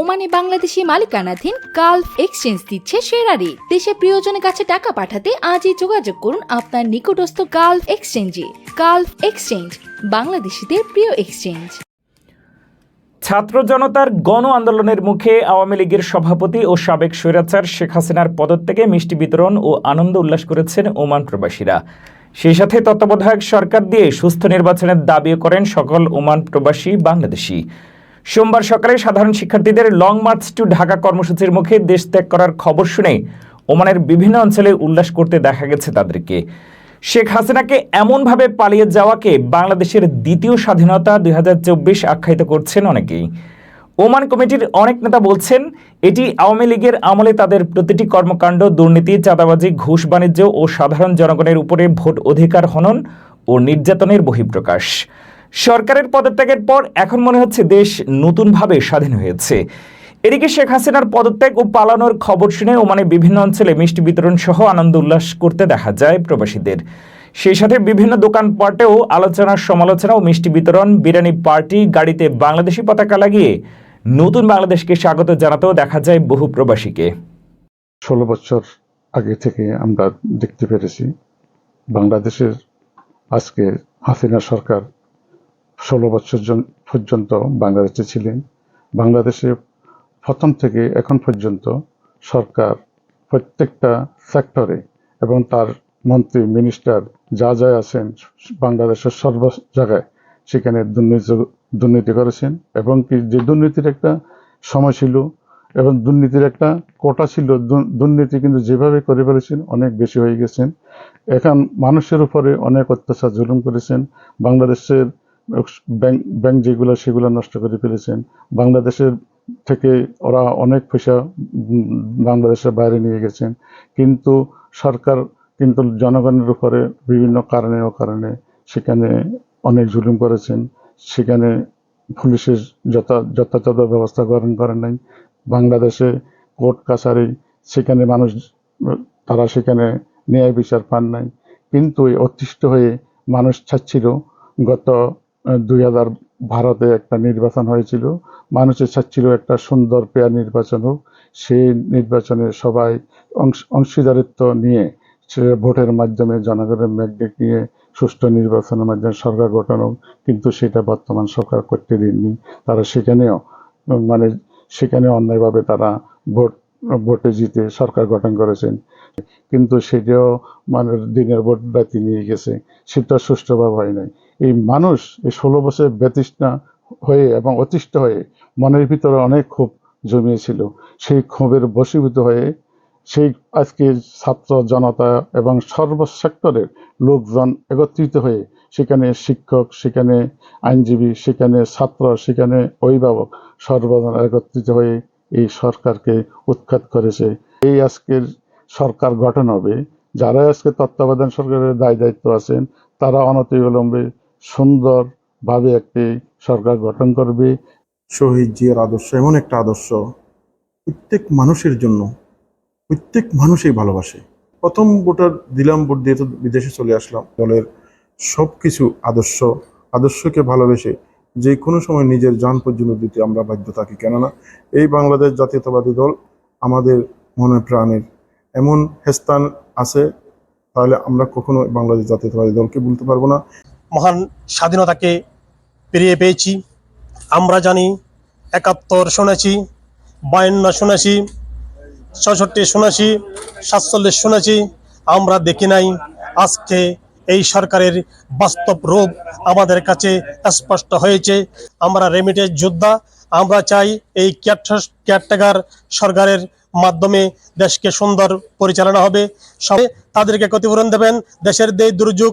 ওমানে বাংলাদেশি মালিকানাধীন Gulf exchange দিচ্ছে সেরা রেট দেশে প্রিয়জনের কাছে টাকা পাঠাতে আজই যোগাযোগ করুন আপনার নিকটস্থ গালফ এক্সচেঞ্জে। গালফ এক্সচেঞ্জ, বাংলাদেশিদের প্রিয় এক্সচেঞ্জ। ছাত্র জনতার গণ আন্দোলনের মুখে আওয়ামী লীগের সভাপতি ও সাবেক স্বৈরাচার শেখ হাসিনার পদত্যাগে মিষ্টি বিতরণ ও আনন্দ উল্লাস করেছেন ওমান প্রবাসীরা। সেই সাথে তত্ত্বাবধায়ক সরকার দিয়ে সুস্থ নির্বাচনের দাবিও করেন সকল ওমান প্রবাসী বাংলাদেশি। সোমবার সকালে সাধারণ শিক্ষার্থীদের লং মার্চ টু ঢাকা কর্মসূচির মুখে দেশ ত্যাগ করার খবর শুনে ওমানের বিভিন্ন অঞ্চলে উল্লাস করতে দেখা গেছে তাদেরকে। শেখ হাসিনাকে এমনভাবে পালিয়ে যাওয়াকে বাংলাদেশের দ্বিতীয় স্বাধীনতা দু হাজার চব্বিশ আখ্যায়িত করছেন অনেকেই। ওমান কমিটির অনেক নেতা বলছেন, এটি আওয়ামী লীগের আমলে তাদের প্রতিটি কর্মকাণ্ড, দুর্নীতি, চাঁদাবাজি, ঘুষ বাণিজ্য ও সাধারণ জনগণের উপরে ভোট অধিকার হনন ও নির্যাতনের বহিঃপ্রকাশ। সরকারের পদত্যাগের পর এখন মনে হচ্ছে দেশ নতুনভাবে স্বাধীন হয়েছে। এদিকে শেখ হাসিনার পদত্যাগ ও পালানোর খবর শুনে ওমানে বিভিন্ন অঞ্চলে মিষ্টি বিতরণ সহ আনন্দ উল্লাস করতে দেখা যায় প্রবাসীদের। সেই সাথে বিভিন্ন দোকানপাটেও আলোচনা, সমালোচনা ও মিষ্টি বিতরণ, বিরিয়ানি পার্টি, গাড়িতে বাংলাদেশি পতাকা লাগিয়ে নতুন বাংলাদেশকে স্বাগত জানাতেও দেখা যায় বহু প্রবাসীকে। ষোলো বছর আগে থেকে আমরা দেখতে পেরেছি বাংলাদেশের আজকে হাসিনা সরকার ষোলো বছর পর্যন্ত বাংলাদেশে ছিলেন। বাংলাদেশে প্রথম থেকে এখন পর্যন্ত সরকার প্রত্যেকটা সেক্টরে এবং তার মন্ত্রী মিনিস্টার যা যা আছেন বাংলাদেশের সর্ব জায়গায় সেখানে দুর্নীতি দুর্নীতি করেছেন এবং কি যে দুর্নীতির একটা সময় ছিল এবং দুর্নীতির একটা কোটা ছিল দুর্নীতি কিন্তু যেভাবে করে ফেলেছেন অনেক বেশি হয়ে গেছেন। এখন মানুষের উপরে অনেক অত্যাচার জুলুম করেছেন। বাংলাদেশের ব্যাংক ব্যাংক যেগুলো সেগুলো নষ্ট করে ফেলেছেন। বাংলাদেশের থেকে ওরা অনেক পয়সা বাংলাদেশের বাইরে নিয়ে গেছেন। কিন্তু সরকার কিন্তু জনগণের উপরে বিভিন্ন কারণে ও কারণে সেখানে অনেক জুলুম করেছেন। সেখানে পুলিশের যথা, যথাযথ ব্যবস্থা গ্রহণ করেন নাই। বাংলাদেশে কোর্ট কাছারি সেখানে মানুষ, তারা সেখানে ন্যায় বিচার পান নাই। কিন্তু অতিষ্ঠ হয়ে মানুষ চাচ্ছিল গত দুই হাজার ভারতে একটা নির্বাচন হয়েছিল। মানুষের চাচ্ছিল একটা সুন্দর পেয়ার নির্বাচন হোক। সেই নির্বাচনে সবাই অংশ- অংশীদারিত্ব নিয়ে সে ভোটের মাধ্যমে জনগণের ম্যাগনেট নিয়ে সুষ্ঠু নির্বাচনের মাধ্যমে সরকার গঠন হোক। কিন্তু সেটা বর্তমান সরকার করতে দিননি। তারা সেখানেও মানে সেখানে অন্যায়ভাবে তারা ভোট, ভোটে জিতে সরকার গঠন করেছেন। কিন্তু সেটাও মানে দিনের ভোট রাতি নিয়ে গেছে। সেটা সুষ্ঠুভাবে হয় নাই। এই মানুষ এই ষোলো বছর ব্যতিষ্ণা হয়ে এবং অতিষ্ঠ হয়ে মনের ভিতরে অনেক ক্ষোভ জমিয়েছিল সেই ক্ষোভের বশীভূত হয়ে সেই আজকে ছাত্র জনতা এবং সর্ব সেক্টরের লোকজন একত্রিত হয়ে সেখানে শিক্ষক, সেখানে আইনজীবী, সেখানে ছাত্র, সেখানে অভিভাবক সর্বজন একত্রিত হয়ে এই সরকারকে উৎখাত করেছে। এই আজকের সরকার গঠন হবে। যারা আজকে তত্ত্বাবধান সরকারের দায় দায়িত্ব আছেন, তারা অনতিবিলম্বে সুন্দরভাবে একটি সরকার গঠন করবে। শহীদ জিয়ার আদর্শ এমন একটা আদর্শ। প্রত্যেক মানুষের জন্য, প্রত্যেক মানুষই ভালোবাসে। প্রথম ভোটার দিলাম, ভোট দিয়ে তো বিদেশে চলে আসলাম। দলের সব কিছু আদর্শ, আদর্শকে ভালোবেসে যে কোনো সময় নিজের যান পর্যন্ত দিতে আমরা বাধ্য থাকি। কেননা এই বাংলাদেশ জাতীয়তাবাদী দল আমাদের মনে প্রাণের। এমন স্থান আছে, তাহলে আমরা কখনো বাংলাদেশ জাতীয়তাবাদী দলকে বলতে পারব না। স্বাধীনতাকে পেরিয়ে পেয়েছি। আমরা জানি, একাত্তর শুনেছি, বায়ান্ন শুনেছি, ছষট্টি শুনেছি, সাতচল্লিশ শুনেছি। আমরা দেখি নাই, আজকে এই সরকারের বাস্তব রূপ আমাদের কাছে স্পষ্ট হয়েছে। আমরা রেমিটেন্স যোদ্ধা, আমরা চাই এই কেয়ারটেকার সরকারের মাধ্যমে দেশকে সুন্দর পরিচালনা হবে। সবে তাদেরকে ক্ষতিপূরণ দেবেন, দেশের যে দুর্যোগ